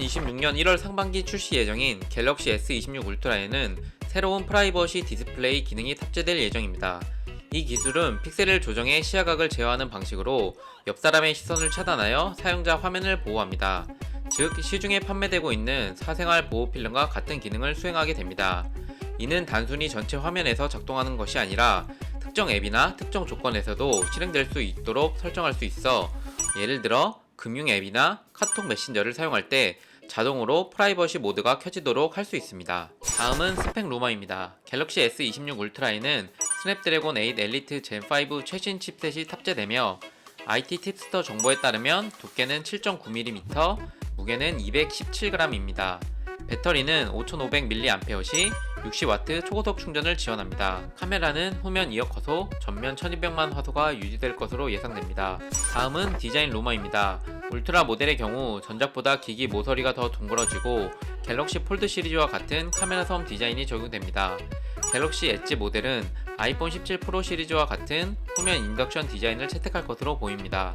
2026년 1월 상반기 출시 예정인 갤럭시 S26 울트라에는 새로운 프라이버시 디스플레이 기능이 탑재될 예정입니다. 이 기술은 픽셀을 조정해 시야각을 제어하는 방식으로 옆 사람의 시선을 차단하여 사용자 화면을 보호합니다. 즉, 시중에 판매되고 있는 사생활 보호 필름과 같은 기능을 수행하게 됩니다. 이는 단순히 전체 화면에서 작동하는 것이 아니라 특정 앱이나 특정 조건에서도 실행될 수 있도록 설정할 수 있어 예를 들어 금융 앱이나 카톡 메신저를 사용할 때 자동으로 프라이버시 모드가 켜지도록 할 수 있습니다. 다음은 스펙 루머입니다. 갤럭시 S26 울트라에는 스냅드래곤 8 엘리트 젠5 최신 칩셋이 탑재되며 IT 팁스터 정보에 따르면 두께는 7.9mm, 무게는 217g입니다. 배터리는 5500mAh, 60W 초고속 충전을 지원합니다. 카메라는 후면 2억 화소, 전면 1200만 화소가 유지될 것으로 예상됩니다. 다음은 디자인 루머입니다. 울트라 모델의 경우 전작보다 기기 모서리가 더 둥그러지고 갤럭시 폴드 시리즈와 같은 카메라 섬 디자인이 적용됩니다. 갤럭시 엣지 모델은 아이폰 17 프로 시리즈와 같은 후면 인덕션 디자인을 채택할 것으로 보입니다.